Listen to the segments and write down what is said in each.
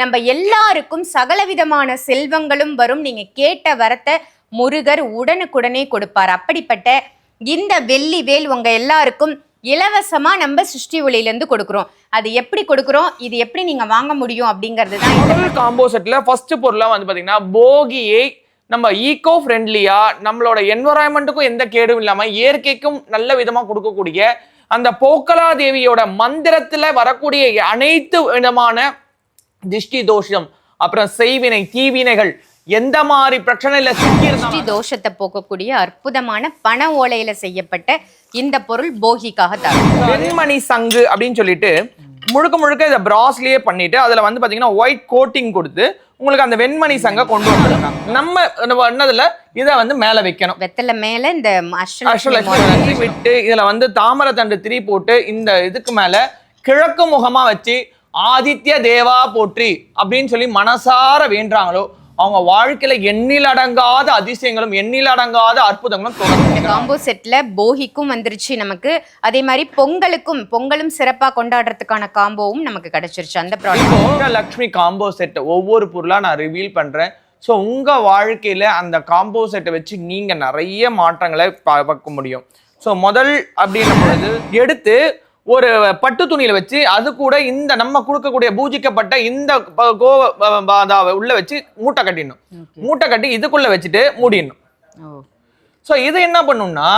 நம்ம எல்லாருக்கும் சகலவிதமான செல்வங்களும் வரும். நீங்க கேட்ட வரத்தை முருகர் உடனுக்குடனே கொடுப்பார். அப்படிப்பட்ட இந்த வெள்ளி வேல் உங்க எல்லாருக்கும் இலவசமா நம்ம சிருஷ்டி ஒளியிலேருந்து கொடுக்குறோம். அது எப்படி கொடுக்குறோம்? இது எப்படி நீங்க வாங்க முடியும்? அப்படிங்கிறது தான் இந்த முதல் காம்போ செட்ல ஃபர்ஸ்ட் பொருளா வந்து பாத்தீங்கன்னா போகியை நம்ம ஈகோ ஃப்ரெண்ட்லியா நம்மளோட என்வரான்மெண்ட்டுக்கும் எந்த கேடும் இல்லாம இயற்கைக்கும் நல்ல விதமா கொடுக்கக்கூடிய அந்த போக்கலா தேவியோட மந்திரத்துல வரக்கூடிய அனைத்து விதமான திஷ்டி தோஷம் அப்புறம் செய்வினை தீவினைகள் எந்த மாதிரி பிரச்சனையில சிக்கி தோஷத்தை போக்கக்கூடிய அற்புதமான பண ஓலையில செய்யப்பட்ட இந்த பொருள் போகிக்காக தரும். வெண்மணி சங்கு அப்படின்னு சொல்லிட்டு முழுக்க முழுக்க இதை பிராஸ்லயே பண்ணிட்டு அதுல வந்து பாத்தீங்கன்னா ஒயிட் கோட்டிங் கொடுத்து உங்களுக்கு அந்த வெண்மணி சங்க கொண்டு வந்துருக்காங்க நம்ம என்னதுல இதை வந்து மேல வைக்கணும். வெத்தலை மேல இந்த அஷ்டலட்சுமி விட்டு இதுல வந்து தாமரை தண்டு திரி போட்டு இந்த இதுக்கு மேல கிழக்கு முகமா வச்சு ஆதித்ய தேவா போற்றி அப்படின்னு சொல்லி மனசார வேண்டுறாங்களோ அவங்க வாழ்க்கையில எண்ணில் அடங்காத அதிசயங்களும் எண்ணில் அடங்காத அற்புதங்களும் தொடர்ந்து காம்போ செட்ல போகிக்கும் வந்துருச்சு நமக்கு. அதே மாதிரி பொங்கலுக்கும் பொங்கலும் சிறப்பா கொண்டாடுறதுக்கான காம்போவும் நமக்கு கிடைச்சிருச்சு. அந்த ப்ராடக்ட் லக்ஷ்மி காம்போ செட் ஒவ்வொரு பொருளா நான் ரிவீல் பண்றேன். ஸோ உங்க வாழ்க்கையில அந்த காம்போ செட்டை வச்சு நீங்க நிறைய மாற்றங்களை பார்க்க முடியும். ஸோ முதல் அப்படின்னும் பொழுது எடுத்து ஒரு பட்டு துணியில வச்சு அது கூட இந்த நம்ம கொடுக்கக்கூடிய பூஜிக்கப்பட்ட இந்த பாதாவை உள்ள வச்சு மூட்டை கட்டிடணும். மூட்டை கட்டி இதுக்குள்ள வச்சுட்டு மூடிடணும். ஸோ இது என்ன பண்ணும்னா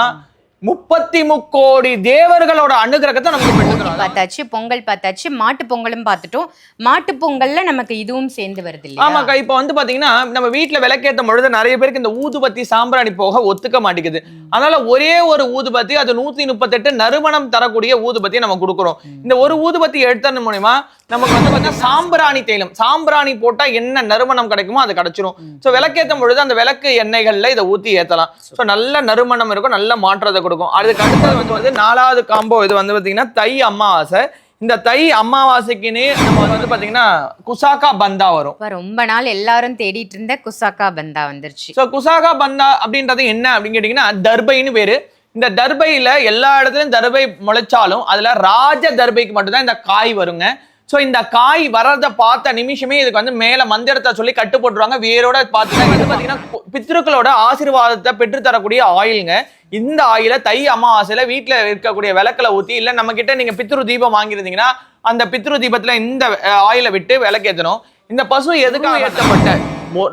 முப்பத்தி முக்கோடி தேவர்களோட அனுகிரகத்தை நமக்கு பார்த்தாச்சு பொங்கல் பார்த்தாச்சு மாட்டு பொங்கலும் பார்த்துட்டோம். மாட்டு பொங்கல்ல நமக்கு இதுவும் சேர்ந்து வருது இல்லையா? ஆமாக்கா இப்போ வந்து பாத்தீங்கன்னா நம்ம வீட்ல விளக்கேற்றும் பொழுது நிறைய பேருக்கு இந்த ஊதுபத்தி சாம்பிராணி போக ஒத்துக்க மாட்டேங்குது. அதனால ஒரே ஒரு ஊதுபத்தி அது நூத்தி முப்பத்தெட்டு நறுமணம் தரக்கூடிய ஊதுபத்தியை நம்ம கொடுக்குறோம். இந்த ஒரு ஊதுபத்தி எடுத்தது மூலியமா நமக்கு வந்து பாத்தீங்கன்னா சாம்பிராணி தைலம் சாம்பிராணி போட்டா என்ன நறுமணம் கிடைக்குமோ அது கிடைச்சிரும். ஸோ விளக்கேற்றும் பொழுது அந்த விளக்கு எண்ணெய்கள்ல இதை ஊத்தி ஏத்தலாம். ஸோ நல்ல நறுமணம் இருக்கும் நல்ல மாற்றத்தை கொடுக்கும். அதுக்கு அடுத்தது வந்து வந்து நாலாவது காம்போ இது வந்து பாத்தீங்கன்னா தை அமாவாசை. இந்த தை அமாவாசைக்குன்னு நம்ம வந்து பாத்தீங்கன்னா குசாக்கா பந்தா வரும். ரொம்ப நாள் எல்லாரும் தேடிட்டு இருந்த குசாக்கா பந்தா வந்துருச்சு. ஸோ குசாகா பந்தா அப்படின்றது என்ன அப்படின்னு கேட்டிங்கன்னா தர்பைன்னு பேரு. இந்த தர்பையில எல்லா இடத்துலயும் தர்பை முளைச்சாலும் அதுல ராஜ தர்பைக்கு மட்டும்தான் இந்த காய் வருங்க. ஸோ இந்த காய் வர்றதை பார்த்த நிமிஷமே இதுக்கு வந்து மேலே மந்திரத்தை சொல்லி கட்டு போட்டுருவாங்க. வேரோட பார்த்தீங்கன்னா இது பார்த்தீங்கன்னா பித்ருக்களோட ஆசீர்வாதத்தை பெற்று தரக்கூடிய ஆயிலுங்க. இந்த ஆயிலை தை அமாவாசையில வீட்டில் இருக்கக்கூடிய விளக்குல ஊற்றி இல்லை நம்ம கிட்ட பித்ரு தீபம் வாங்கியிருந்தீங்கன்னா அந்த பித்ரு தீபத்தில் இந்த ஆயிலை விட்டு விளக்கேற்றணும் இந்த பசு எதுக்காக ஏற்றப்பட்ட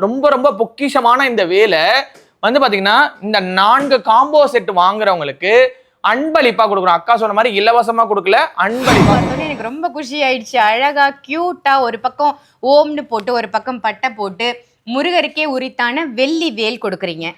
ரொம்ப ரொம்ப பொக்கிஷமான இந்த வேலை வந்து பார்த்தீங்கன்னா இந்த நான்கு காம்போ செட் வாங்குறவங்களுக்கு அன்பளிப்பா கொடுக்குறோம் அக்கா சொன்ன மாதிரி இலவசமா கொடுக்கல அன்பளிப்பா. எனக்கு ரொம்ப குஷி ஆயிடுச்சு. அழகா கியூட்டா ஒரு பக்கம் ஓம்னு போட்டு ஒரு பக்கம் பட்டை போட்டு முருகருக்கே உரித்தான வெள்ளி வேல் கொடுக்குறீங்க.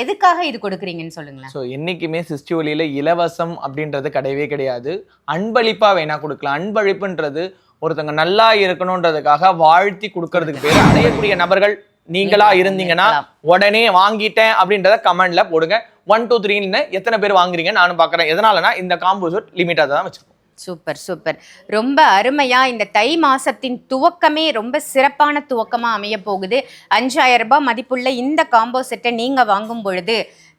எதுக்காக இது கொடுக்குறீங்கன்னு சொல்லுங்களேன். ஸோ என்னைக்குமே சிஸ்டி ஒலியில இலவசம் அப்படின்றது கிடையவே கிடையாது. அன்பளிப்பா வேணா கொடுக்கலாம். அன்பளிப்புன்றது ஒருத்தங்க நல்லா இருக்கணுன்றதுக்காக வாழ்த்தி கொடுக்கறதுக்கு பேர் அடையக்கூடிய நபர்கள் நீங்களா இருந்தீங்கன்னா உடனே வாங்கிட்டேன் அப்படின்றத கமெண்ட்ல போடுங்க. ஒன் டூ த்ரீன்னு எத்தனை பேர் வாங்குறீங்க? நானும் பார்க்கறேன். எதனாலனா இந்த காம்போ செட் லிமிட்டாக தான் வச்சிருக்கோம். சூப்பர் சூப்பர் ரொம்ப அருமையா இந்த தை மாசத்தின் துவக்கமே ரொம்ப சிறப்பான துவக்கமா அமைய போகுது. அஞ்சாயிரம் ரூபாய் மதிப்புள்ள இந்த காம்போ செட்டை நீங்க வாங்கும் பொழுது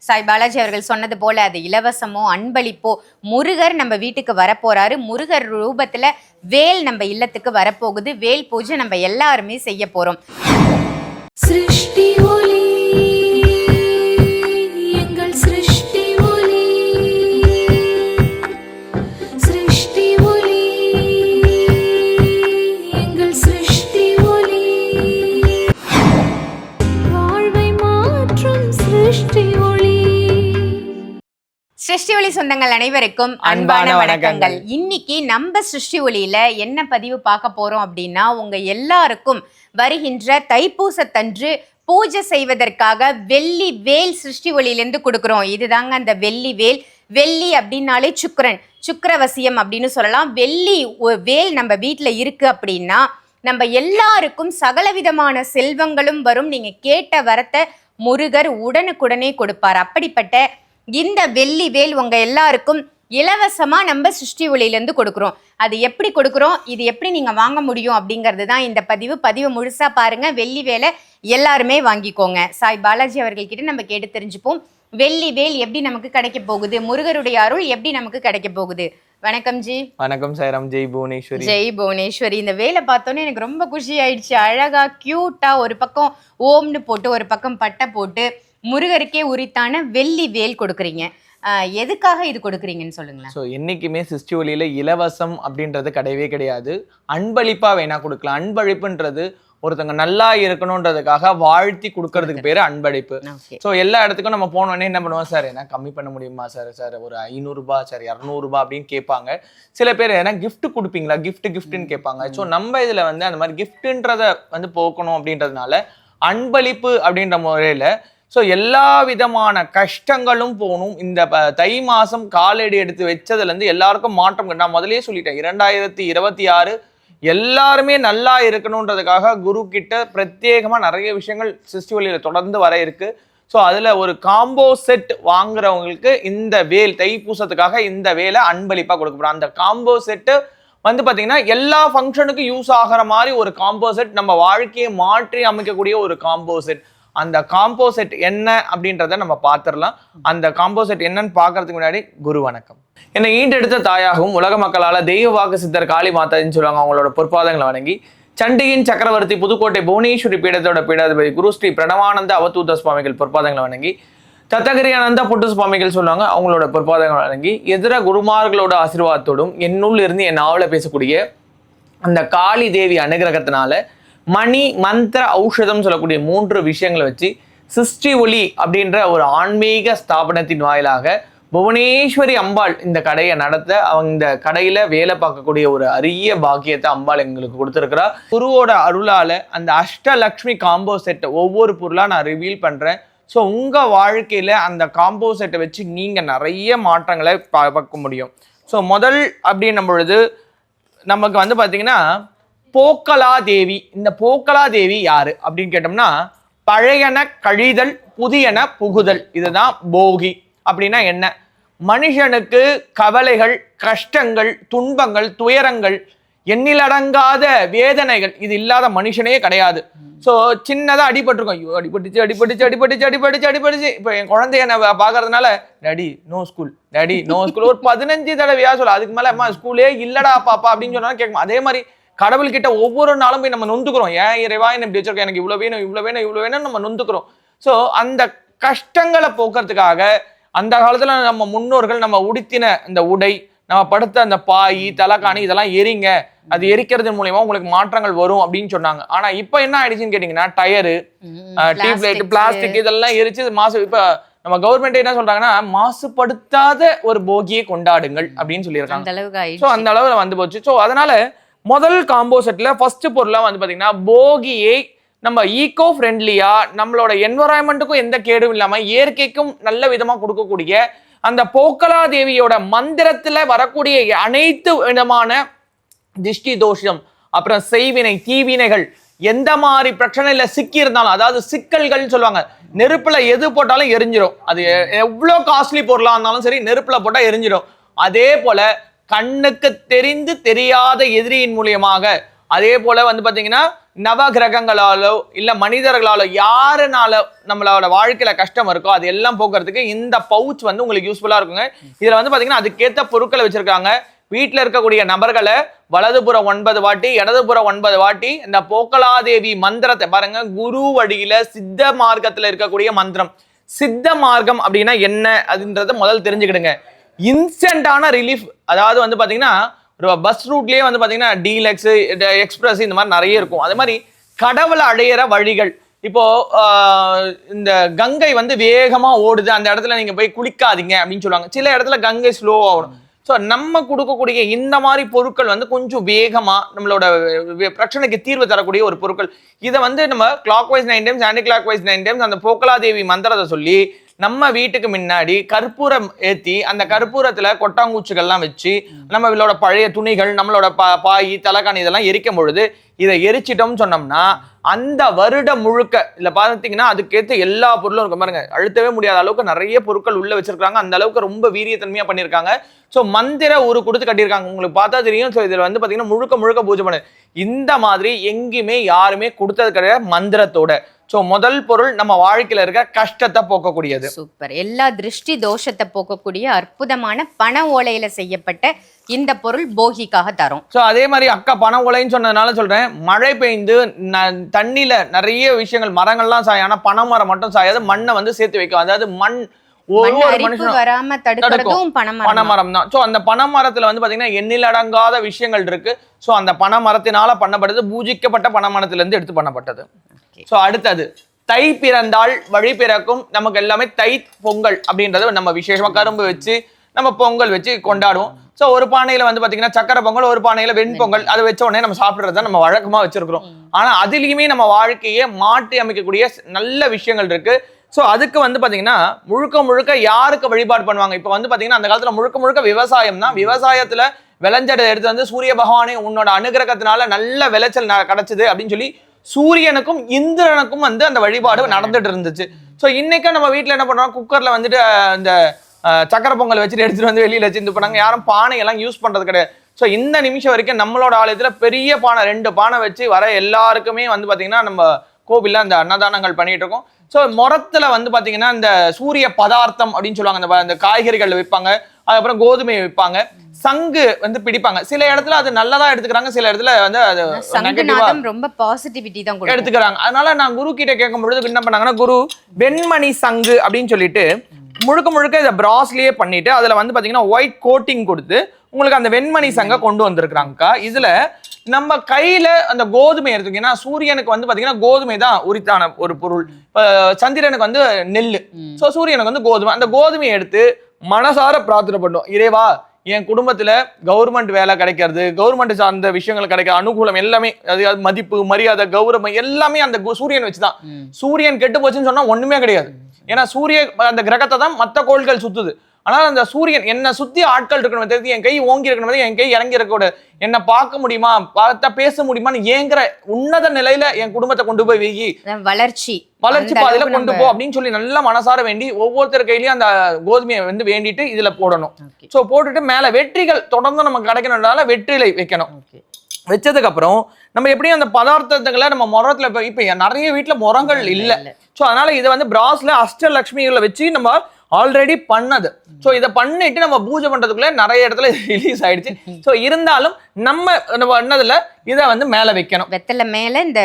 சாய் பாலாஜி அவர்கள் சொன்னது போல அது இலவசமோ அன்பளிப்போ முருகர் நம்ம வீட்டுக்கு வரப்போறாரு. முருகர் ரூபத்துல வேல் நம்ம இல்லத்துக்கு வரப்போகுது. வேல் பூஜை நம்ம எல்லாருமே செய்ய போறோம். சிருஷ்டி ஒளி ஒளி சொந்தங்கள் அனைவருக்கும் அன்பான வணக்கங்கள். இன்னைக்கு நம்ம சிருஷ்டி ஒளியில என்ன பதிவு பார்க்க போறோம் அப்படின்னா உங்க எல்லாருக்கும் வருகின்ற தைப்பூசத்தன்று பூஜை செய்வதற்காக வெள்ளி வேல் சிருஷ்டி ஒளியிலேருந்து கொடுக்குறோம். இதுதாங்க அந்த வெள்ளி வேல். வெள்ளி அப்படின்னாலே சுக்கிரன் சுக்கிரவசியம் அப்படின்னு சொல்லலாம். வெள்ளி வேல் நம்ம வீட்டில் இருக்கு அப்படின்னா நம்ம எல்லாருக்கும் சகலவிதமான செல்வங்களும் வரும். நீங்க கேட்ட வரத்தை முருகர் உடனுக்குடனே கொடுப்பார். அப்படிப்பட்ட இந்த வெள்ளி வேல் உங்க எல்லாருக்கும் இலவசமா நம்ம சிருஷ்டி ஒளியிலேருந்து கொடுக்குறோம். அது எப்படி கொடுக்குறோம்? இது எப்படி நீங்க வாங்க முடியும் அப்படிங்கிறது தான் இந்த பதிவு. பதிவு முழுசா பாருங்க. வெள்ளி வேலை எல்லாருமே வாங்கிக்கோங்க. சாய் பாலாஜி அவர்கள்கிட்ட நம்ம கேட்டு தெரிஞ்சுப்போம். வெள்ளி வேல் எப்படி நமக்கு கிடைக்க போகுது? முருகருடைய அருள் எப்படி நமக்கு கிடைக்க போகுது? வணக்கம் ஜி. வணக்கம் சாய்ராம். ஜெய் புவனேஸ்வரி. ஜெய் புவனேஸ்வரி. இந்த வேலை பார்த்தோன்னே எனக்கு ரொம்ப குஷி ஆயிடுச்சு. அழகா கியூட்டா ஒரு பக்கம் ஓம்னு போட்டு ஒரு பக்கம் பட்டை போட்டு முருகருக்கே உரித்தான வெள்ளி வேல் கொடுக்குறீங்க. எதுக்காக இது கொடுக்குறீங்கன்னு சொல்லுங்களேன். ஸோ என்னைக்குமே சிஸ்டி ஒலியில இலவசம் அப்படின்றது கிடையவே கிடையாது. அன்பளிப்பா வேணா கொடுக்கலாம். அன்பளிப்புன்றது ஒருத்தவங்க நல்லா இருக்கணுன்றதுக்காக வாழ்த்தி கொடுக்கறதுக்கு பேரு அன்பளிப்பு. ஓகே. ஸோ எல்லா இடத்துக்கும் நம்ம போனோடனே என்ன பண்ணுவோம்? சார் என்ன கம்மி பண்ண முடியுமா சார்? சார் ஒரு ஐநூறுரூபா சார் இரநூறுபா அப்படின்னு கேட்பாங்க. சில பேர் என்ன gift கொடுப்பீங்களா? gift கிஃப்ட்னு கேட்பாங்க. ஸோ நம்ம இதில் வந்து அந்த மாதிரி கிஃப்ட்டுன்றத வந்து போக்கணும் அப்படின்றதுனால அன்பளிப்பு அப்படின்ற முறையில் ஸோ எல்லா விதமான கஷ்டங்களும் போகணும் இந்த ப- தை மாதம் காலடி எடுத்து வச்சதுலேருந்து எல்லாருக்கும் மாற்றம் நான் முதலே சொல்லிட்டேன். இரண்டாயிரத்தி இருபத்தி ஆறு எல்லாருமே நல்லா இருக்கணுன்றதுக்காக குரு கிட்ட பிரத்யேகமாக நிறைய விஷயங்கள் சிஸ்டி தொடர்ந்து வர இருக்கு. ஸோ அதில் ஒரு காம்போ செட் வாங்குறவங்களுக்கு இந்த வேல் தைப்பூசத்துக்காக இந்த வேலை அன்பளிப்பாக கொடுக்கப்படும் அந்த காம்போ செட்டு வந்து பார்த்தீங்கன்னா எல்லா ஃபங்க்ஷனுக்கும் யூஸ் ஆகிற மாதிரி ஒரு காம்போ செட் நம்ம வாழ்க்கையை மாற்றி அமைக்கக்கூடிய ஒரு காம்போ செட் அந்த காம்போசெட் என்ன அப்படின்றத நம்ம பார்த்துடலாம். அந்த காம்போசெட் என்னன்னு பார்க்கறதுக்கு முன்னாடி குரு வணக்கம். என்னை ஈண்டெடுத்த தாயாகவும் உலக மக்களால் தெய்வ வாக்கு சித்தர் காளி மாதான்னு சொல்லுவாங்க அவங்களோட பொற்பாதங்களை வணங்கி சண்டியின் சக்கரவர்த்தி புதுக்கோட்டை புவனேஸ்வரி பீடத்தோட பீடாதிபதி குரு ஸ்ரீ பிரணவானந்த அவதூத சுவாமிகள் பொற்பாதங்களை வணங்கி தத்தகிரி புட்டு சுவாமிகள் சொல்லுவாங்க அவங்களோட பொற்பாதங்களை வணங்கி எதிர குருமார்களோட ஆசீர்வாதத்தோடும் என்னுள் இருந்து என் நாவல பேசக்கூடிய அந்த காளி தேவி அனுகிரகத்தினால மணி மந்திர ஔஷதம் சொல்லக்கூடிய மூன்று விஷயங்களை வச்சு சிருஷ்டி ஒளி அப்படின்ற ஒரு ஆன்மீக ஸ்தாபனத்தின் வாயிலாக புவனேஸ்வரி அம்பாள் இந்த கடையை நடத்த அவங்க இந்த கடையில வேலை பார்க்கக்கூடிய ஒரு அரிய பாக்கியத்தை அம்பாள் எங்களுக்கு கொடுத்துருக்குறா. குருவோட அருளால அந்த அஷ்டலக்ஷ்மி காம்போ செட்டை ஒவ்வொரு பொருளாக நான் ரிவீல் பண்றேன். ஸோ உங்கள் வாழ்க்கையில் அந்த காம்போ செட்டை வச்சு நீங்கள் நிறைய மாற்றங்களை பார்க்க முடியும். ஸோ முதல் அப்படின்னும் பொழுது நமக்கு வந்து பார்த்திங்கன்னா போக்கலா தேவி இந்த போக்கலா தேவி யாரு அப்படின்னு கேட்டோம்னா பழையன கழிதல் புதியன புகுதல். இதுதான் போகி. அப்படின்னா என்ன? மனுஷனுக்கு கவலைகள் கஷ்டங்கள் துன்பங்கள் துயரங்கள் எண்ணிலடங்காத வேதனைகள் இது இல்லாத மனுஷனே கிடையாது. ஸோ சின்னதாக அடிபட்டிருக்கோம். ஐயோ அடிபட்டுச்சு அடிபட்டுச்சு அடிபட்டுச்சு அடிபட்டுச்சு அடிபட்டுச்சு. இப்போ என் குழந்தைய நான் பார்க்கறதுனால daddy no school daddy no school ஒரு பதினஞ்சு தடவையா சொல்ல அதுக்கு மேலே அம்மா ஸ்கூலே இல்லடா பாப்பா அப்படின்னு சொன்னாலும் கேட்கும். அதே மாதிரி கடவுள்கிட்ட ஒவ்வொரு நாளும் போய் நம்ம நொந்துக்கிறோம். ஏன் இறைவா என்ன இப்படி வச்சிருக்கேன் எனக்கு இவ்வளவு வேணும் இவ்வளவு வேணும் இவ்வளவு வேணும் நம்ம நொந்துக்கிறோம். ஸோ அந்த கஷ்டங்களை போக்குறதுக்காக அந்த காலத்துல நம்ம முன்னோர்கள் நம்ம உடுத்தின இந்த உடை நம்ம படுத்த அந்த பாய் தலகாணி இதெல்லாம் எரிங்க. அது எரிக்கிறது மூலியமா உங்களுக்கு மாற்றங்கள் வரும் அப்படின்னு சொன்னாங்க. ஆனா இப்போ என்ன ஆயிடுச்சுன்னு கேட்டீங்கன்னா டயரு டியூப் லைட் பிளாஸ்டிக் இதெல்லாம் எரிச்சு மாசு இப்ப நம்ம கவர்மெண்ட் என்ன சொல்றாங்கன்னா மாசுபடுத்தாத ஒரு போகியை கொண்டாடுங்கள் அப்படின்னு சொல்லியிருக்காங்க. ஸோ அந்த அளவுல வந்து போச்சு. ஸோ அதனால முதல் காம்போ செட்டில் ஃபஸ்ட்டு பொருளாக வந்து பார்த்தீங்கன்னா போகியை நம்ம ஈகோ ஃப்ரெண்ட்லியாக நம்மளோட என்வரான்மெண்ட்டுக்கும் எந்த கேடும் இல்லாமல் இயற்கைக்கும் நல்ல விதமாக கொடுக்கக்கூடிய அந்த போக்கலா தேவியோட மந்திரத்தில் வரக்கூடிய அனைத்து விதமான திஷ்டி தோஷம் அப்புறம் செய்வினை தீவினைகள் எந்த மாதிரி பிரச்சனையில சிக்கி இருந்தாலும் அதாவது சிக்கல்கள் சொல்லுவாங்க நெருப்புல எது போட்டாலும் எரிஞ்சிடும் அது எவ்வளோ காஸ்ட்லி பொருளாக இருந்தாலும் சரி நெருப்புல போட்டால் எரிஞ்சிடும் அதே போல கண்ணுக்கு தெரிந்து தெரியாத எதிரியின் மூலியமாக. அதே போல வந்து பார்த்தீங்கன்னா நவ கிரகங்களாலோ இல்லை மனிதர்களாலோ யாருனால நம்மளோட வாழ்க்கையில கஷ்டம் இருக்கோ அது எல்லாம் போக்குறதுக்கு இந்த பவுச் வந்து உங்களுக்கு யூஸ்ஃபுல்லாக இருக்குங்க. இதில் வந்து பார்த்தீங்கன்னா அதுக்கேற்ற பொருட்களை வச்சுருக்காங்க. வீட்டில் இருக்கக்கூடிய நபர்களை வலதுபுறம் ஒன்பது வாட்டி இடதுபுறம் ஒன்பது வாட்டி இந்த போக்கலாதேவி மந்திரத்தை பாருங்க குரு வழியில சித்த மார்க்கத்தில் இருக்கக்கூடிய மந்திரம். சித்த மார்க்கம் அப்படின்னா என்ன அப்படின்றத முதல் தெரிஞ்சுக்கிடுங்க. இன்ஸ்டன்டான ரிலீஃப் அதாவது வந்து பார்த்தீங்கன்னா ஒரு பஸ் ரூட்லேயே வந்து பார்த்தீங்கன்னா டீலக்ஸ் எக்ஸ்பிரஸ் இந்த மாதிரி நிறைய இருக்கும். அதே மாதிரி கடவுளை அடையிற வழிகள். இப்போ இந்த கங்கை வந்து வேகமா ஓடுது. அந்த இடத்துல நீங்க போய் குளிக்காதீங்க அப்படின்னு சொல்லுவாங்க. சில இடத்துல கங்கை ஸ்லோவா ஓடும். ஸோ நம்ம கொடுக்கக்கூடிய இந்த மாதிரி பொருட்கள் வந்து கொஞ்சம் வேகமாக நம்மளோட வே- பிரச்சனைக்கு தீர்வு தரக்கூடிய ஒரு பொருட்கள். இதை வந்து நம்ம clockwise nine times anticlockwise nine times அந்த போக்கலாதேவி மந்திரத்தை சொல்லி நம்ம வீட்டுக்கு முன்னாடி கற்பூரம் ஏற்றி அந்த கற்பூரத்தில் கொட்டாங்குச்சிகள்லாம் வச்சு நம்மளோட பழைய துணிகள் நம்மளோட பா பாய் தலைகாணி இதெல்லாம் எரிக்கும் பொழுது இதை எரிச்சிட்டோம்னு சொன்னோம்னா அந்த வருடம் முழுக்க இதில் பார்த்தீங்கன்னா அதுக்கேற்ற எல்லா பொருளும் இருக்கும் பாருங்க. அழுத்தவே முடியாத அளவுக்கு நிறைய பொருட்கள் உள்ளே வச்சிருக்காங்க அந்த அளவுக்கு ரொம்ப வீரியத்தன்மையாக பண்ணியிருக்காங்க. ஸோ மந்திர ஒரு கொடுத்து கட்டியிருக்காங்க. உங்களுக்கு பார்த்தா தெரியும். ஸோ இதில் வந்து பார்த்தீங்கன்னா முழுக்க முழுக்க பூஜை பண்ணு. இந்த மாதிரி எங்கேயுமே யாருமே கொடுத்தது கிடையாது மந்திரத்தோட. ஸோ முதல் பொருள் நம்ம வாழ்க்கையில இருக்க கஷ்டத்தை போக்கக்கூடியது. சூப்பர். எல்லா திருஷ்டி தோஷத்தை போக்கக்கூடிய அற்புதமான பண ஓலையில செய்யப்பட்ட இந்த பொருள் போகிக்காக தரும். ஸோ அதே மாதிரி அக்கா பணம் உலைன்னு சொன்னதுனால சொல்றேன் மழை பெய்ந்து தண்ணியில நிறைய விஷயங்கள் மரங்கள்லாம் சாயும் ஆனா பனை மரம் மட்டும் சாயாது மண்ணை வந்து சேர்த்து வைக்கும். அதாவது மண் வராம தடுக்கிறதும் பனைமரம் தான் ஸோ அந்த பனைமரத்துல வந்து பாத்தீங்கன்னா எண்ணிலடங்காத விஷயங்கள் இருக்கு. ஸோ அந்த பனைமரத்தினால பண்ணப்பட்டது பூஜிக்கப்பட்ட பனைமரத்துல இருந்து எடுத்து பண்ணப்பட்டது. ஸோ அடுத்தது தை பிறந்தால் வழி பிறக்கும். நமக்கு எல்லாமே தை பொங்கல் அப்படின்றது நம்ம விசேஷமா கரும்பு வச்சு நம்ம பொங்கல் வச்சு கொண்டாடுவோம். ஸோ ஒரு பானையில வந்து பாத்தீங்கன்னா சக்கரை பொங்கல் ஒரு பானையில வெண்பொங்கல் அதை வச்ச உடனே நம்ம சாப்பிடுறத நம்ம வழக்கமா வச்சிருக்கிறோம். ஆனா அதுலயுமே நம்ம வாழ்க்கையை மாற்றி அமைக்கக்கூடிய நல்ல விஷயங்கள் இருக்கு. ஸோ அதுக்கு வந்து பாத்தீங்கன்னா முழுக்க முழுக்க யாருக்கு வழிபாடு பண்ணுவாங்க? இப்போ வந்து பாத்தீங்கன்னா அந்த காலத்துல முழுக்க முழுக்க விவசாயம் தான். விவசாயத்துல விளைஞ்சதை எடுத்து வந்து சூரிய பகவானே உன்னோட அனுகிரகத்தினால நல்ல விளைச்சல் கிடைச்சது அப்படின்னு சொல்லி சூரியனுக்கும் இந்திரனுக்கும் வந்து அந்த வழிபாடு நடந்துட்டு இருந்துச்சு. ஸோ இன்னைக்கு நம்ம வீட்ல என்ன பண்றோம் குக்கர்ல வந்துட்டு இந்த சக்கரை பொங்கல் வச்சுட்டு எடுத்துட்டு வந்து வெளியில வச்சு இது பண்ணாங்க. யாரும் பானையெல்லாம் யூஸ் பண்றது கிடையாது. ஸோ இந்த நிமிஷம் வரைக்கும் நம்மளோட ஆலயத்துல பெரிய பானை ரெண்டு பானை வச்சு வர எல்லாருக்குமே வந்து பாத்தீங்கன்னா நம்ம கோவில்ல அந்த அன்னதானங்கள் பண்ணிட்டு இருக்கோம். ஸோ முறத்துல வந்து பாத்தீங்கன்னா இந்த சூரிய பதார்த்தம் அப்படின்னு சொல்லுவாங்க. அந்த அந்த காய்கறிகள் வைப்பாங்க. அதுக்கப்புறம் கோதுமை வைப்பாங்க சங்கு வந்து பிடிப்பாங்க. சில இடத்துல அது நல்லதா எடுத்துக்கிறாங்க சில இடத்துல வந்து அது ரொம்ப பாசிட்டிவிட்டி தான் எடுத்துக்கிறாங்க. அதனால நான் குரு கிட்ட கேட்கும் பொழுது என்ன பண்ணாங்கன்னா குரு வெண்மணி சங்கு அப்படின்னு சொல்லிட்டு முழுக்க முழுக்க இதை பிராஸ்லயே பண்ணிட்டு அதுல வந்து பாத்தீங்கன்னா ஒயிட் கோட்டிங் கொடுத்து உங்களுக்கு அந்த வெண்மணி சங்கை கொண்டு வந்திருக்கிறாங்கக்கா. இதுல நம்ம கையில அந்த கோதுமை எடுத்துக்கிங்கன்னா சூரியனுக்கு வந்து பாத்தீங்கன்னா கோதுமை தான் உரித்தான ஒரு பொருள். இப்ப சந்திரனுக்கு வந்து நெல்லு. சோ சூரியனுக்கு வந்து கோதுமை. அந்த கோதுமையை எடுத்து மனசார பிரார்த்தனை பண்ணும் இறைவா என் குடும்பத்துல கவர்மெண்ட் வேலை கிடைக்கிறது கவர்மெண்ட் சார்ந்த விஷயங்கள் கிடைக்கிற அனுகூலம் எல்லாமே அது அது மதிப்பு மரியாதை கௌரவம் எல்லாமே அந்த சூரியன் வச்சுதான். சூரியன் கெட்டு போச்சுன்னு சொன்னா ஒண்ணுமே கிடையாது. ஏன்னா சூரிய அந்த கிரகத்தை தான் மத்த கோள்கள் சுத்துது. ஆனால் அந்த சூரியன் என்னை சுத்தி ஆட்கள் இருக்கணும் தெரிஞ்சு என் கை ஓங்கி இருக்கணும் என் கை இறங்கி இருக்கக்கூடாது என்னை பார்க்க முடியுமா? பார்த்தா பேச முடியுமான்னு ஏங்குற உன்னத நிலையில என் குடும்பத்தை கொண்டு போய் வை. அதான் வளர்ச்சி. வளர்ச்சி பாதையில கொண்டு போ அப்படின்னு சொல்லி நல்லா மனசார வேண்டி ஒவ்வொருத்தர் கையிலயும் அந்த கோதுமையை வந்து வேண்டிட்டு இதுல போடணும். சோ போட்டுட்டு மேல வெற்றிகள் தொடர்ந்து நமக்கு கிடைக்கணும்னால வெற்றிலை வைக்கணும். வச்சதுக்கு அப்புறம் நம்ம எப்படியும் அந்த பதார்த்தங்களை நம்ம முறத்துல இப்ப இப்ப நிறைய வீட்ல முறங்கள் இல்ல. சோ அதனால இதை வந்து பிராஸ்ல அஷ்டலட்சுமிகளை வச்சு நம்ம ஆல்ரெடி பண்ணது. சோ இதை பண்ணிட்டு நம்ம பூஜை பண்றதுக்குள்ள நிறைய இடத்துல ரிலீஸ் ஆயிடுச்சு. சோ இருந்தாலும் நம்ம நம்ம பண்ணதுல இதை வந்து மேல வைக்கணும். வெத்தலை மேல இந்த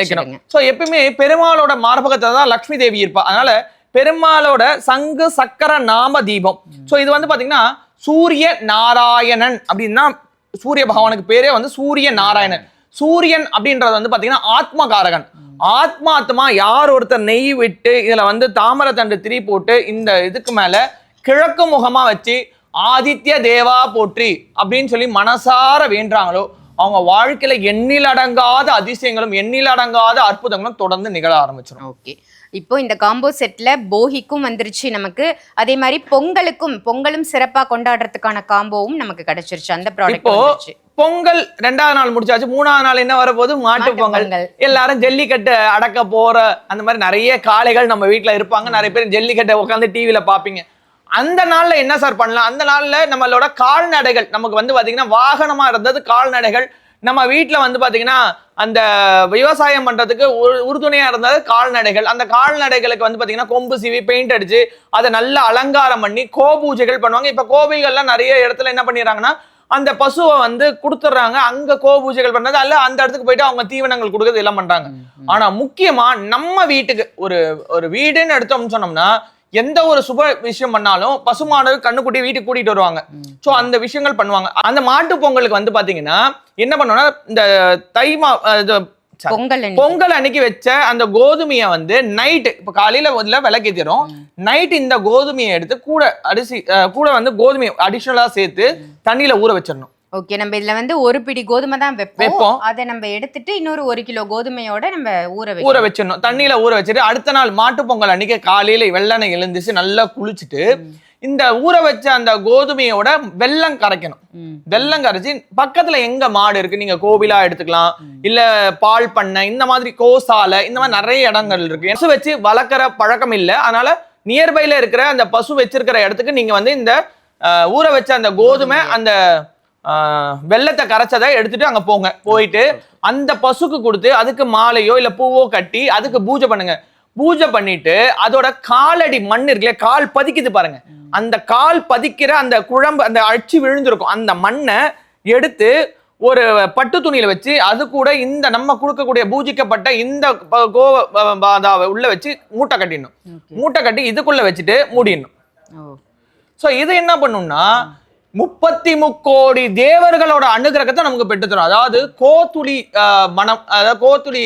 வைக்கணும். சோ எப்பயுமே பெருமாளோட மார்பகத்துல தான் லக்ஷ்மி தேவி இருப்பா. அதனால பெருமாளோட சங்கு சக்கர நாம தீபம். சோ இது வந்து பாத்தீங்கன்னா சூரிய நாராயணன் அப்படின்னா சூரிய பகவானுக்கு பேரே வந்து சூரிய நாராயணன். சூரியன் அப்படின்றது வந்து பாத்தீங்கன்னா ஆத்மகாரகன். ஆத்மாத்மா யார் ஒருத்தர் நெய் விட்டு இதுல வந்து தாமரத்தண்டு திரி போட்டு இந்த இதுக்கு மேல கிழக்கு முகமா வச்சு ஆதித்ய தேவா போற்றி அப்படின்னு சொல்லி மனசார வேண்டுறாங்களோ அவங்க வாழ்க்கையில எண்ணில் அடங்காத அதிசயங்களும் எண்ணில் அடங்காத அற்புதங்களும் தொடர்ந்து நிகழ ஆரம்பிச்சிடும் ஓகே. இப்போ இந்த காம்போ செட்ல போகிக்கும் வந்துருச்சு நமக்கு. அதே மாதிரி பொங்கலுக்கும் பொங்கலும் சிறப்பா கொண்டாடுறதுக்கான காம்போவும் நமக்கு கிடைச்சிருச்சு. அந்த ப்ராடக்ட் இப்போ பொங்கல் ரெண்டாவது நாள் முடிச்சாச்சு. மூணாவது நாள் என்ன வரப்போகுது? மாட்டு மாட்டுப் பொங்கல். எல்லாரும் ஜல்லிக்கட்டு அடக்க போற அந்த மாதிரி நிறைய காளைகள் நம்ம வீட்ல இருப்பாங்க. நிறைய பேர் ஜல்லிக்கட்டை உட்காந்து டிவில பாப்பீங்க. அந்த நாள்ல என்ன சார் பண்ணலாம்? அந்த நாள்ல நம்மளோட கால்நடைகள் நமக்கு வந்து பாத்தீங்கன்னா வாகனமா இருந்தது கால்நடைகள். நம்ம வீட்ல வந்து பாத்தீங்கன்னா அந்த விவசாயம் பண்றதுக்கு உறு- உறுதுணையா இருந்தது கால்நடைகள். அந்த கால்நடைகளுக்கு வந்து பாத்தீங்கன்னா கொம்பு சீவி பெயிண்ட் அடிச்சு அதை நல்லா அலங்காரம் பண்ணி கோபூஜைகள் பண்ணுவாங்க. இப்ப கோவில்கள்லாம் நிறைய இடத்துல என்ன பண்ணிடுறாங்கன்னா அந்த பசுவை வந்து கொடுத்துட்றாங்க அங்க கோபூஜைகள் பண்றது அல்ல அந்த இடத்துக்கு போயிட்டு அவங்க தீவனங்கள் கொடுக்கறது எல்லாம் பண்றாங்க. ஆனா முக்கியமா நம்ம வீட்டுக்கு ஒரு ஒரு வீடுன்னு எடுத்தோம்னு சொன்னோம்னா எந்த ஒரு சுப விஷயம் பண்ணாலும் பசுமாடு கண்ணுக்குட்டி வீட்டுக்கு கூட்டிட்டு வருவாங்க. சோ அந்த விஷயங்கள் பண்ணுவாங்க. அந்த மாட்டு பொங்கலுக்கு வந்து பாத்தீங்கன்னா என்ன பண்ணுவோம்னா இந்த தை மா. பொங்கல். பொங்கல் அன்னைக்கு வச்ச அந்த கோதுமையை வந்து நைட்டு இப்ப காலையில முதல்ல விளக்கேத்திரும் நைட் இந்த கோதுமையை எடுத்து கூட அரிசி கூட வந்து கோதுமையை அடிஷனலா சேர்த்து தண்ணியில ஊற வச்சிடணும். ஓகே நம்ம இதுல வந்து ஒரு பிடி கோதுமை தான் வைப்போம். அதை நம்ம எடுத்துட்டு இன்னொரு ஒரு கிலோ கோதுமையோட நம்ம ஊற ஊற வச்சிடணும். தண்ணியில ஊற வச்சுட்டு அடுத்த நாள் மாட்டு பொங்கல் அன்னைக்கு காலையில வெள்ளனை எழுந்துச்சு நல்லா குளிச்சுட்டு இந்த ஊற வச்ச அந்த கோதுமையோட வெல்லம் கரைக்கணும். ம். வெல்லம் கரைச்சி பக்கத்துல எங்க மாடு இருக்கு? நீங்க கோவிலா எடுத்துக்கலாம். இல்ல பால் பண்ணை இந்த மாதிரி கோசாலை இந்த மாதிரி நிறைய இடங்கள் இருக்கு. பசு வச்சு வளர்க்குற பழக்கம் இல்ல. அதனால நியர்பைல இருக்கிற அந்த பசு வச்சிருக்கிற இடத்துக்கு நீங்க வந்து இந்த ஊற வச்ச அந்த கோதுமை அந்த வெள்ளத்தை கரைச்சதை எடுத்துட்டு அங்க போங்க. போயிட்டு அந்த பசுக்கு கொடுத்து அதுக்கு மாலையோ இல்ல பூவோ கட்டி அதுக்கு பூஜை பண்ணுங்க. பூஜை பண்ணிட்டு அதோட காலடி மண் இருக்குல்ல கால் பதிக்குது பாருங்க. அந்த கால் பதிக்கிற அந்த குழம்பு அந்த அச்சு விழுந்திருக்கும். அந்த மண்ணை எடுத்து ஒரு பட்டு துணியில வச்சு அது கூட இந்த நம்ம கொடுக்கக்கூடிய பூஜிக்கப்பட்ட இந்த ப- கோ ப- பாதாவை உள்ள வச்சு மூட்டை கட்டிடணும். மூட்டை கட்டி இதுக்குள்ள வச்சுட்டு மூடிடணும். சோ இது என்ன பண்ணும்னா முப்பத்தி முக்கோடி தேவர்களோட அனுகிரகத்தை நமக்கு பெற்றுத்தரும். அதாவது கோத்துளி மனம் அதாவது கோத்துளி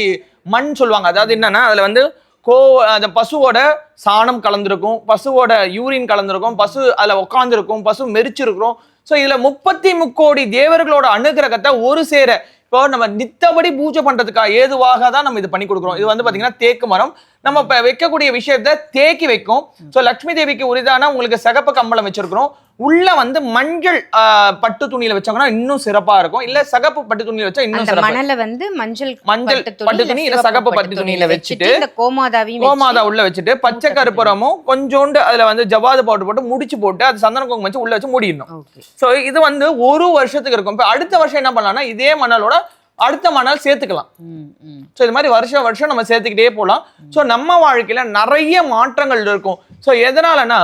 மண் சொல்லுவாங்க. அதாவது என்னன்னா அதுல வந்து கோ அந்த பசுவோட சாணம் கலந்திருக்கும் பசுவோட யூரின் கலந்திருக்கும் பசு அதில் உட்காந்துருக்கும் பசு மெரிச்சிருக்கிறோம். ஸோ இதில் முப்பத்தி முக்கோடி தேவர்களோட அனுகிரகத்தை ஒரு சேர. இப்போ நம்ம நித்தபடி பூஜை பண்ணுறதுக்காக ஏதுவாக தான் நம்ம இது பண்ணி கொடுக்குறோம். இது வந்து பார்த்தீங்கன்னா தேக்கு மரம். நம்ம இப்ப வைக்கக்கூடிய விஷயத்த தேக்கி வைக்கும். சோ லட்சுமி தேவிக்கு உரிதான உங்களுக்கு சிகப்பு கம்பளம் வச்சிருக்கிறோம். உள்ள வந்து மஞ்சள் பட்டு துணியில வச்சாங்கன்னா இன்னும் சிறப்பா இருக்கும். இல்ல சிகப்பு பட்டு துணியில வச்சா இன்னும் சிறப்பு மணலை வந்து மஞ்சள் மஞ்சள் பட்டு துணி இல்ல சகப்பு பட்டு துணியில வச்சுட்டு கோமாதாவையும் கோமாதா உள்ள வச்சுட்டு பச்சை கருப்புறமும் கொஞ்சோண்டு அதுல வந்து ஜவாது பவுடர் போட்டு முடிச்சு போட்டு அது சந்தன குங்குமம் வச்சு உள்ள வச்சு மூடிடணும். ஓகே. சோ இது வந்து ஒரு வருஷத்துக்கு இருக்கும். இப்ப அடுத்த வருஷம் என்ன பண்ணலாம்னா இதே மணலோட அடுத்த மணல் சேர்த்துக்கலாம். ஸோ இது மாதிரி வருஷம் வருஷம் நம்ம சேர்த்துக்கிட்டே போகலாம் ஸோ நம்ம வாழ்க்கையில நிறைய மாற்றங்கள் இருக்கும். ஸோ எதனாலனா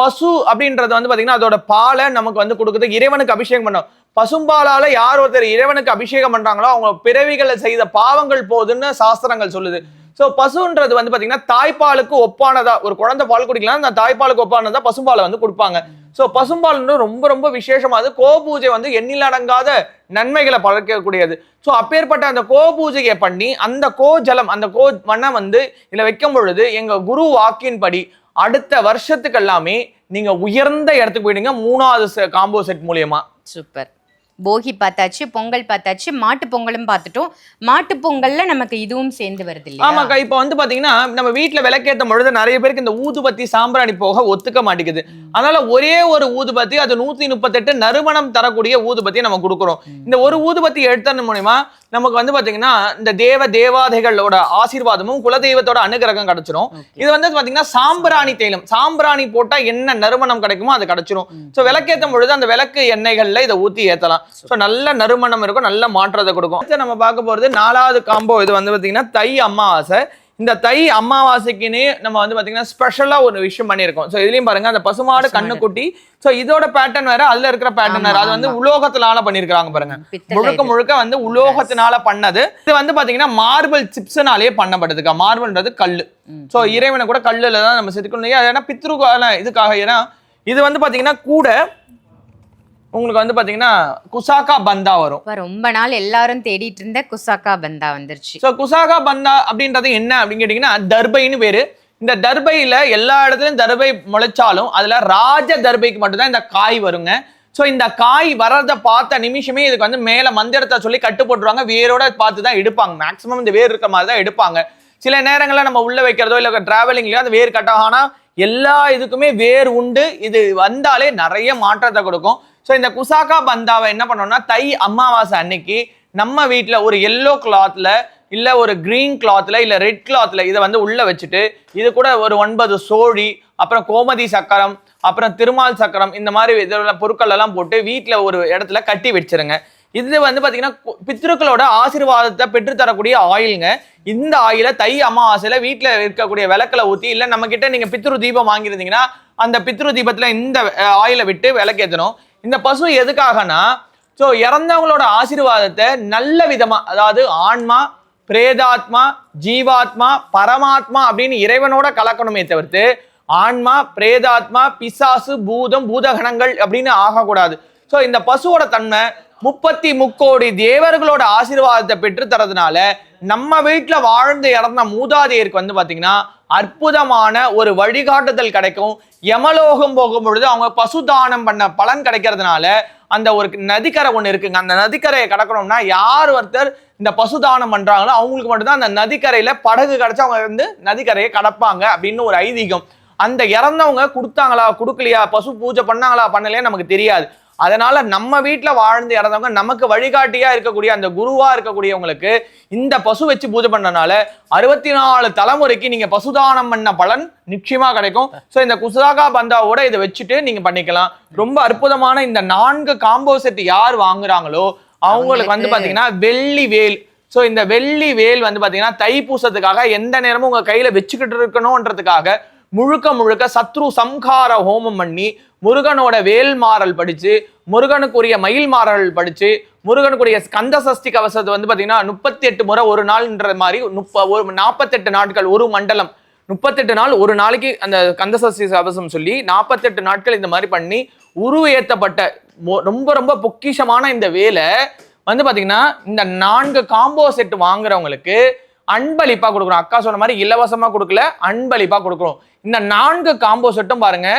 பசு அப்படின்றது வந்து பாத்தீங்கன்னா அதோட பாலை நமக்கு வந்து கொடுக்குது. இறைவனுக்கு அபிஷேகம் பண்ணோம். பசும்பாலால யார் ஒருத்தர் இறைவனுக்கு அபிஷேகம் பண்றாங்களோ அவங்க பிறவிகளை செய்த பாவங்கள் போகுதுன்னு சாஸ்திரங்கள் சொல்லுது. ஸோ பசுன்றது வந்து பாத்தீங்கன்னா தாய்ப்பாலுக்கு ஒப்பானதா ஒரு குழந்தை பால் குடிக்கலாம் அந்த தாய்ப்பாலுக்கு ஒப்பானதா பசும்பாலை வந்து கொடுப்பாங்க. ஸோ பசும்பால்னு ரொம்ப ரொம்ப விசேஷமானது கோபூஜை வந்து எண்ணில் அடங்காத நன்மைகளை பழக்கக்கூடியது ஸோ அப்பேற்பட்ட அந்த கோ பூஜையை பண்ணி அந்த கோ ஜலம் அந்த கோ மண்ணை வந்து இதில் வைக்கும் பொழுது எங்கள் குரு வாக்கின்படி அடுத்த வருஷத்துக்கு எல்லாமே நீங்கள் உயர்ந்த இடத்துக்கு போயிடுங்க மூணாவது காம்போ செட் மூலியமா. சூப்பர். போகி பார்த்தாச்சு பொங்கல் பார்த்தாச்சு மாட்டு பொங்கலும் பார்த்துட்டோம். மாட்டு பொங்கல்ல நமக்கு இதுவும் சேர்ந்து வருது இல்லையா? ஆமாக்கா இப்போ வந்து பாத்தீங்கன்னா நம்ம வீட்ல விளக்கேற்றும் பொழுது நிறைய பேருக்கு இந்த ஊதுபத்தி சாம்பிராணி போக ஒத்துக்க மாட்டேங்குது. அதனால ஒரே ஒரு ஊதுபத்தி அது நூத்தி முப்பத்தெட்டு நறுமணம் தரக்கூடிய ஊதுபத்தி நம்ம கொடுக்குறோம். இந்த ஒரு ஊதுபத்தி எடுத்தது மூலியமா நமக்கு வந்து பாத்தீங்கன்னா இந்த தேவ தேவாதைகளோட ஆசீர்வாதமும் குலதெய்வத்தோட அனுகிரகம் கிடைச்சிரும். இது வந்து பாத்தீங்கன்னா சாம்பிராணி தைலம் சாம்பிராணி போட்டா என்ன நறுமணம் கிடைக்குமோ அது கிடைச்சிரும். சோ விளக்கேற்றும் பொழுது அந்த விளக்கு எண்ணெய்கள்ல இதை ஊத்தி ஏத்தலாம். சோ நல்ல நறுமணம் இருக்கும் நல்ல மாற்றத்தை கொடுக்கும். நம்ம பார்க்க போறது நாலாவது காம்போ இது வந்து பாத்தீங்கன்னா தை அமாவாசை. இந்த தை அமாவாசைக்குன்னே நம்ம வந்து பாத்தீங்கன்னா ஸ்பெஷலா ஒரு விஷயம் பண்ணியிருக்கோம். சோ இதுலயும் பாருங்க அந்த பசுமாடு கண்ணுக்குட்டி. சோ இதோட பேட்டர்ன் வேற அதுல இருக்கிற பேட்டர்ன் வேற. அது வந்து உலோகத்தினால பண்ணிருக்காங்க பாருங்க. முழுக்க. முழுக்க வந்து உலோகத்தினால பண்ணது. இது வந்து பாத்தீங்கன்னா மார்பிள் சிப்ஸ்னாலே பண்ணப்படுதுக்கா மார்பிள்ன்றது கல்லு. சோ இறைவனை கூட கல்லுல தான் நம்ம செதுக்கணும் ஏன்னா பித்ருக்கான இதுக்காக. ஏன்னா இது வந்து பாத்தீங்கன்னா கூட உங்களுக்கு வந்து பாத்தீங்கன்னா குசாக்கா பந்தா வரும். இப்ப ரொம்ப நாள் எல்லாரும் தேடிட்டு இருந்த குசாக்கா பந்தா வந்துருச்சு. ஸோ குசாகா பந்தா அப்படின்றது என்ன அப்படின்னு கேட்டிங்கன்னா தர்பைன்னு பேரு. இந்த தர்பையில எல்லா இடத்துலயும் தர்பை முளைச்சாலும் அதுல ராஜ தர்பைக்கு மட்டும்தான் இந்த காய் வருங்க. ஸோ இந்த காய் வர்றதை பார்த்த நிமிஷமே இதுக்கு வந்து மேல மந்திரத்தை சொல்லி கட்டு போட்டுருவாங்க. வேரோட பார்த்து தான் எடுப்பாங்க. மேக்ஸிமம் இந்த வேர் இருக்க மாதிரி தான் எடுப்பாங்க. சில நேரங்களில் நம்ம உள்ள வைக்கிறதோ இல்லை டிராவலிங்லயோ அந்த வேர் கட் ஆகும். ஆனா எல்லா இதுக்குமே வேர் உண்டு. இது வந்தாலே நிறைய மாற்றத்தை கொடுக்கும். ஸோ இந்த குசாக்கா பந்தாவை என்ன பண்ணோம்னா தை அமாவாசை அன்னைக்கு நம்ம வீட்டில் ஒரு எல்லோ கிளாத்ல இல்லை ஒரு க்ரீன் கிளாத்தில் இல்லை ரெட் கிளாத்தில் இதை வந்து உள்ளே வச்சுட்டு இது கூட ஒரு ஒன்பது சோழி அப்புறம் கோமதி சக்கரம் அப்புறம் திருமால் சக்கரம் இந்த மாதிரி இதெல்லாம் பொருட்கள் எல்லாம் போட்டு வீட்டில் ஒரு இடத்துல கட்டி வச்சிருங்க. இது வந்து பார்த்தீங்கன்னா கு- பித்ருக்களோட ஆசீர்வாதத்தை பெற்று தரக்கூடிய ஆயிலுங்க. இந்த ஆயிலை தை அமாவாசையில் வீட்டில் இருக்கக்கூடிய விளக்கில் ஊற்றி இல்லை நம்மக்கிட்ட நீங்கள் பித்ரு தீபம் வாங்கியிருந்தீங்கன்னா அந்த பித்ரு தீபத்தில் இந்த ஆயிலை விட்டு விளக்கேற்றணும் இந்த பசு எதுக்காகனா ஸோ இறந்தவங்களோட ஆசீர்வாதத்தை நல்ல விதமாக அதாவது ஆன்மா பிரேதாத்மா ஜீவாத்மா பரமாத்மா அப்படின்னு இறைவனோட கலக்கணுமே தவிர்த்து ஆன்மா பிரேதாத்மா பிசாசு பூதம் பூதகணங்கள் அப்படின்னு ஆகக்கூடாது. ஸோ இந்த பசுவோட தன்மை முப்பத்தி முக்கோடி தேவர்களோட ஆசீர்வாதத்தை பெற்று தரதுனால நம்ம வீட்டில் வாழ்ந்து இறந்த மூதாதையருக்கு வந்து பார்த்தீங்கன்னா அற்புதமான ஒரு வழிகாட்டுதல் கிடைக்கும். யமலோகம் போகும் பொழுது அவங்க பசு தானம் பண்ண பலன் கிடைக்கிறதுனால அந்த ஒரு நதிக்கரை ஒன்று இருக்குங்க. அந்த நதிக்கரையை கடக்கணும்னா யார் ஒருத்தர் இந்த பசுதானம் பண்ணுறாங்களோ அவங்களுக்கு மட்டும்தான் அந்த நதிக்கரையில் படகு கிடச்சி அவங்க வந்து நதிக்கரையை கடப்பாங்க அப்படின்னு ஒரு ஐதீகம். அந்த இறந்தவங்க கொடுத்தாங்களா கொடுக்கலையா பசு பூஜை பண்ணாங்களா பண்ணலையா நமக்கு தெரியாது. அதனால நம்ம வீட்டுல வாழ்ந்து இறந்தவங்க நமக்கு வழிகாட்டியா இருக்கக்கூடிய அந்த குருவா இருக்கக்கூடியவங்களுக்கு இந்த பசு வச்சு பூஜை பண்ணனால அறுபத்தி நாலு தலைமுறைக்கு நீங்க பசுதானம் பண்ண பலன் நிச்சயமா கிடைக்கும். சோ இந்த குசுதாகா பந்தாவோட இதை வச்சுட்டு நீங்க பண்ணிக்கலாம். ரொம்ப அற்புதமான இந்த நான்கு காம்போ செட் யார் வாங்குறாங்களோ அவங்களுக்கு வந்து பாத்தீங்கன்னா வெள்ளி வேல். சோ இந்த வெள்ளி வேல் வந்து பாத்தீங்கன்னா தைப்பூசத்துக்காக எந்த நேரமும் உங்க கையில வச்சுக்கிட்டு இருக்கணும்ன்றதுக்காக முழுக்க முழுக்க சத்ரு சம்ஹார ஹோமம் பண்ணி முருகனோட வேல் மாறல் படிச்சு முருகனுக்குரிய மயில் மாறல் படிச்சு முருகனுக்குரிய ஸ்கந்த சஷ்டி கவசத்தை வந்து பார்த்தீங்கன்னா முப்பத்தி எட்டு முறை ஒரு நாள்ன்ற மாதிரி முப்ப ஒரு நாற்பத்தெட்டு நாட்கள் ஒரு மண்டலம். முப்பத்தெட்டு நாள் ஒரு நாளைக்கு அந்த கந்த சஷ்டி கவசம் சொல்லி நாற்பத்தெட்டு நாட்கள் இந்த மாதிரி பண்ணி உருவ ஏற்றப்பட்ட ரொம்ப ரொம்ப பொக்கிஷமான இந்த வேலை வந்து பார்த்தீங்கன்னா இந்த நான்கு காம்போ செட் வாங்குறவங்களுக்கு அன்பளிப்பா கொடுக்குறோம் அக்கா சொன்ன மாதிரி இலவசமா கொடுக்கல அன்பளிப்பா கொடுக்குறோம் இந்த நான்கு காம்போ செட்டும் பாருங்க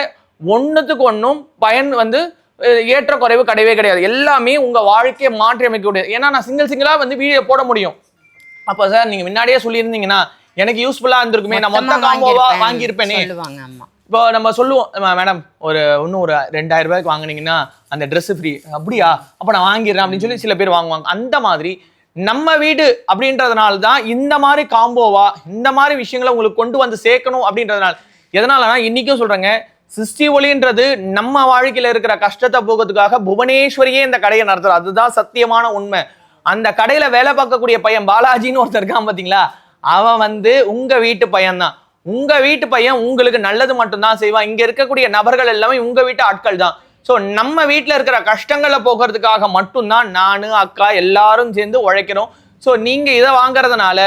ஒண்ணுத்துக்கு ஒண்ணும் பயன் வந்து ஏற்ற குறைவு கிடையவே கிடையாது. எல்லாமே உங்க வாழ்க்கையை மாற்றி அமைக்கக்கூடியது ஏன்னா நான் சிங்கிள் சிங்கிளா வந்து வீடியோ போட முடியும். அப்போ சார் நீங்க முன்னாடியே சொல்லியிருந்தீங்கன்னா எனக்கு யூஸ்ஃபுல்லா இருந்திருக்குமே. நான் மொத்த மொத்தமா காம்போவா வாங்கியிருப்பேன். இப்போ நம்ம சொல்லுவோம் மேடம் ஒரு இன்னும் ஒரு ரெண்டாயிரம் ரூபாய்க்கு வாங்குனீங்கன்னா அந்த Dress ஃப்ரீ அப்படியா? அப்ப நான் வாங்கிடுறேன் அப்படின்னு சொல்லி சில பேர் வாங்குவாங்க. அந்த மாதிரி நம்ம வீடு அப்படின்றதுனால தான் இந்த மாதிரி காம்போவா இந்த மாதிரி விஷயங்களை உங்களுக்கு கொண்டு வந்து சேர்க்கணும் அப்படின்றதுனால. எதனாலனா இன்னைக்கும் சொல்றேங்க சிஸ்டி ஒளின்றது நம்ம வாழ்க்கையில் இருக்கிற கஷ்டத்தை போகிறதுக்காக புவனேஸ்வரியே இந்த கடையை நடத்துறோம் அதுதான் சத்தியமான உண்மை. அந்த கடையில வேலை பார்க்கக்கூடிய பையன் பாலாஜின்னு ஒருத்தர் இருக்கான் பார்த்தீங்களா அவன் வந்து உங்க வீட்டு பையன்தான். உங்க வீட்டு பையன் உங்களுக்கு நல்லது மட்டும்தான் செய்வான். இங்க இருக்கக்கூடிய நபர்கள் எல்லாமே உங்க வீட்டு ஆட்கள் தான். ஸோ நம்ம வீட்டில் இருக்கிற கஷ்டங்களை போக்குறதுக்காக மட்டும்தான் நான் அக்கா எல்லாரும் சேர்ந்து உழைக்கிறோம். ஸோ நீங்கள் இதை வாங்குறதுனால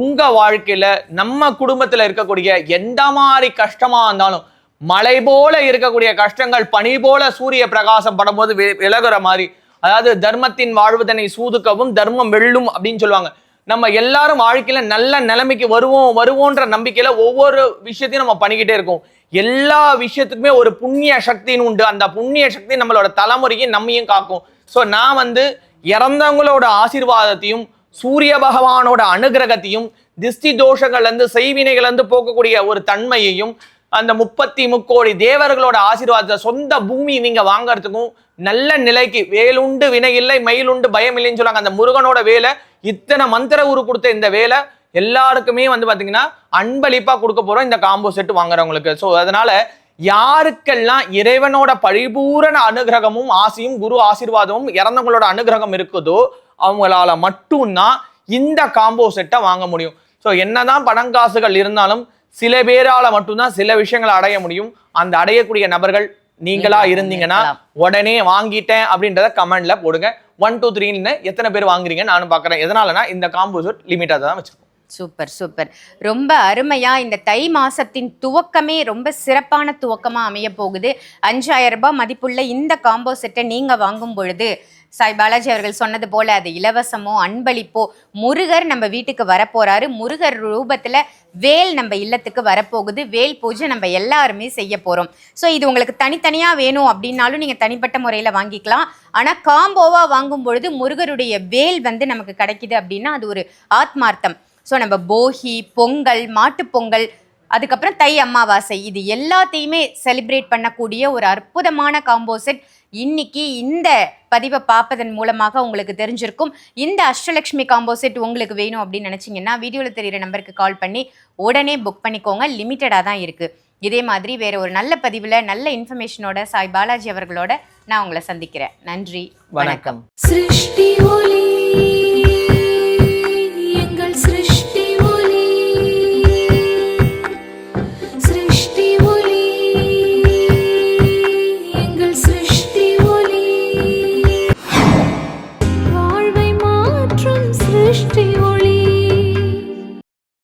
உங்கள் வாழ்க்கையில் நம்ம குடும்பத்தில் இருக்கக்கூடிய எந்த மாதிரி கஷ்டமாக இருந்தாலும் மலை போல இருக்கக்கூடிய கஷ்டங்கள் பனி போல சூரிய பிரகாசம் படும்போது விலகுற மாதிரி. அதாவது தர்மத்தின் வாழ்வுதனை சூதுக்கவும் தர்மம் வெல்லும் அப்படின்னு சொல்லுவாங்க. நம்ம எல்லாரும் வாழ்க்கையில நல்ல நிலைமைக்கு வருவோம் வருவோன்ற நம்பிக்கையில ஒவ்வொரு விஷயத்தையும் நம்ம பண்ணிக்கிட்டே இருக்கோம். எல்லா விஷயத்துக்குமே ஒரு புண்ணிய சக்தின்னு உண்டு. அந்த புண்ணிய சக்தி நம்மளோட தலைமுறையும் நம்மையும் காக்கும். ஸோ நான் வந்து இறந்தவங்களோட ஆசீர்வாதத்தையும் சூரிய பகவானோட அனுகிரகத்தையும் திஷ்டி தோஷங்கள்லேருந்து செய்வினைகள்லேருந்து செய்வினைகள் போக்கக்கூடிய ஒரு தன்மையையும் அந்த முப்பத்தி முக்கோடி தேவர்களோட ஆசீர்வாதத்தை சொந்த பூமி நீங்க வாங்கறதுக்கும் நல்ல நிலைக்கு வேலுண்டு வினை இல்லை மயிலுண்டு பயம் இல்லைன்னு சொல்லுவாங்க. அந்த முருகனோட வேலை இத்தனை மந்திர உரு கொடுத்த இந்த வேலை எல்லாருக்குமே வந்து பாத்தீங்கன்னா அன்பளிப்பா கொடுக்க போறோம் இந்த காம்போ செட் வாங்குறவங்களுக்கு. ஸோ அதனால யாருக்கெல்லாம் இறைவனோட பரிபூரண அனுகிரகமும் ஆசையும் குரு ஆசீர்வாதமும் இறந்தவங்களோட அனுகிரகம் இருக்குதோ அவங்களால மட்டும்தான் இந்த காம்போ செட்டை வாங்க முடியும். ஸோ என்னதான் பணங்காசுகள் இருந்தாலும் சில பேரால மட்டும்தான் சில விஷயங்களை அடைய முடியும். அந்த அடையக்கூடிய நபர்கள் நீங்களா நீங்க இருந்தீங்கன்னா. உடனே வாங்கிட்டேன் அப்படின்றத கமெண்ட்ல போடுங்க. ஒன் டூ த்ரீன்னு எத்தனை பேர் வாங்குறீங்க நானும் பார்க்கறேன் எதனாலனா இந்த காம்போ செட் தான் வச்சிருக்கோம். Super super. ரொம்ப அருமையா இந்த தை மாசத்தின் துவக்கமே ரொம்ப சிறப்பான துவக்கமா அமைய போகுது. அஞ்சாயிரம் ரூபாய் மதிப்புள்ள இந்த காம்போ செட்டை நீங்க வாங்கும் பொழுது சாய் பாலாஜி அவர்கள் சொன்னது போல அது இலவசமோ அன்பளிப்போ முருகர் நம்ம வீட்டுக்கு வரப்போறாரு. முருகர் ரூபத்துல வேல் நம்ம இல்லத்துக்கு வரப்போகுது. வேல் பூஜை நம்ம எல்லாருமே செய்ய போறோம். ஸோ இது உங்களுக்கு தனித்தனியா வேணும் அப்படின்னாலும் நீங்க தனிப்பட்ட முறையில வாங்கிக்கலாம். ஆனா காம்போவா வாங்கும் பொழுது முருகருடைய வேல் வந்து நமக்கு கிடைக்குது அப்படின்னா அது ஒரு ஆத்மார்த்தம். ஸோ நம்ம போகி பொங்கல் மாட்டுப்பொங்கல் அதுக்கப்புறம் தை அமாவாசை இது எல்லாத்தையுமே செலிப்ரேட் பண்ணக்கூடிய ஒரு அற்புதமான காம்போ செட் இன்னைக்கு இந்த பதிவை பார்ப்பதன் மூலமாக உங்களுக்கு தெரிஞ்சிருக்கும். இந்த அஷ்டலக்ஷ்மி காம்போசிட் உங்களுக்கு வேணும் அப்படின்னு நினச்சிங்கன்னா வீடியோவில் தெரிகிற நம்பருக்கு கால் பண்ணி உடனே புக் பண்ணிக்கோங்க. லிமிட்டடாக தான் இருக்குது இதே மாதிரி வேறு ஒரு நல்ல பதிவில் நல்ல இன்ஃபர்மேஷனோட சாய் பாலாஜி அவர்களோட நான் உங்களை சந்திக்கிறேன். நன்றி. வணக்கம். சிருஷ்டி